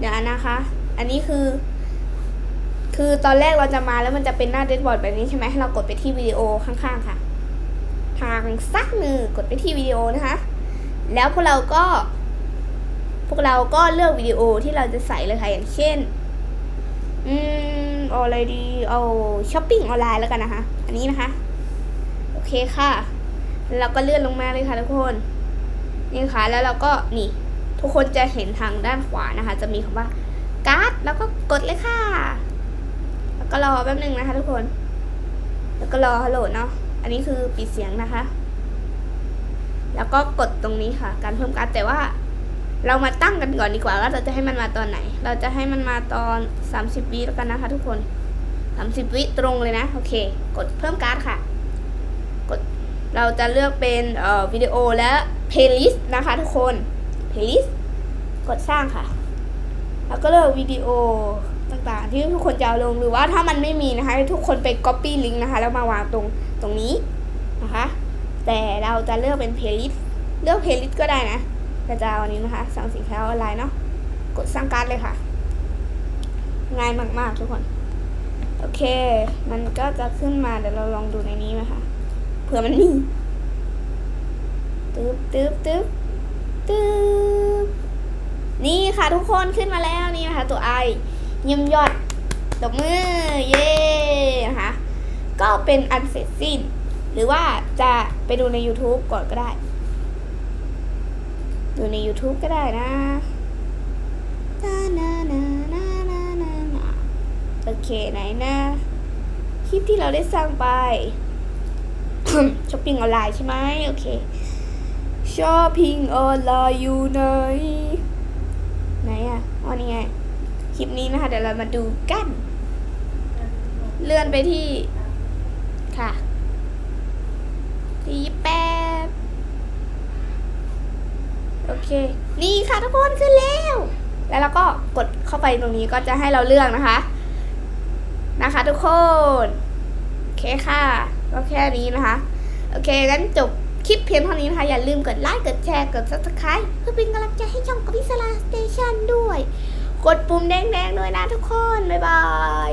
เดี๋ยวนะคะ อันนี้คือ คือตอนแรกเราจะมาแล้วมันจะเป็นหน้าเดสบอร์ดแบบนี้ใช่ไหมให้เรากดไปที่วิดีโอข้างๆค่ะ ทางซักมือกดไปที่วิดีโอนะคะ แล้วพวกเราก็ พวกเราก็เลือกวิดีโอที่เราจะใส่เลยค่ะอย่างเช่น อืมเอาอะไรดี เอาช้อปปิ้งออนไลน์แล้วกันนะคะ อันนี้นะคะ โอเคค่ะ แล้วเราก็เลื่อนลงมาเลยค่ะทุกคน นี่ค่ะ แล้วเราก็นี่ ทุกคนจะเห็นทางด้านขวานะคะ จะมีคำว่าการ์ดแล้วก็กดเลยค่ะ แล้วก็รอแป๊บหนึงนะคะ ทุกคน แล้วก็รอฮัลโหลเนาะอันนี้คือปิดเสียงนะคะ แล้วก็กดตรงนี้ค่ะ การเพิ่มการ์ดแต่ว่า เรามาตั้งกันก่อนดีกว่าว่าเราจะให้มันมาตอนไหน เราจะให้มันมาตอน 30วิแล้วกันนะคะ ทุกคน 30วิตรงเลยนะโอเค กดเพิ่มการ์ดค่ะ กดเราจะเลือกเป็นเอ่อวิดีโอและเพลย์ลิสต์นะคะ ทุกคน เพลย์ลิสต์กดสร้างค่ะ แล้วก็เลือกวิดีโอต่างๆ ที่ทุกคนจะเอาลงหรือว่าถ้ามันไม่มีนะคะ ทุกคนไป Copy ลิงก์นะคะ แล้วมาวางตรงตรงนี้นะคะ แต่เราจะเลือกเป็นเพลย์ลิสต์เลือกเพลย์ลิสต์ก็ได้นะเราจะเอาอันนี้นะคะสั่งสินค้าออนไลน์เนาะกดสร้างการ์ดเลยค่ะ ง่ายมากๆทุกคน โอเค มันก็จะขึ้นมาเดี๋ยวเราลองดูในนี้นะคะเผื่อมันมีตึ๊บตึ๊บตึ๊บตึ๊บ นี่ค่ะทุกคนขึ้นมาแล้วนี่นะคะตัวไอเยี่ยมยอดตบมือเย้นะคะก็เป็นอันเสร็จสิ้น หรือว่าจะไปดูใน YouTube ก่อนก็ได้ ดูใน YouTube ก็ได้นะนานานานานานานาโอเคไหนนะคลิปที่เราได้สร้างไปช้อปปิ้งออนไลน์ใช่ไหมโอเคช้อปปิ้งออนไลน์อยู่ไหน ไหนอะอ๋อนี่ไง คลิปนี้นะคะ เดี๋ยวเรามาดูกัน เลื่อนไปที่ ค่ะที่แปดโอเค นี่ค่ะทุกคนขึ้นแล้ว แล้วเราก็กดเข้าไปตรงนี้ก็จะให้เราเลือกนะคะ นะคะทุกคน โอเคค่ะ ก็แค่นี้นะคะ โอเคงั้นจบ ลิปเพียงเท่านี้นะคะ อย่าลืมกดไลค์กดแชร์กด subscribe เพื่อเป็นกำลังใจให้ช่องกับพิศลาสเตชันด้วย กดปุ่มแดงๆด้วยนะทุกคน บ๊ายบาย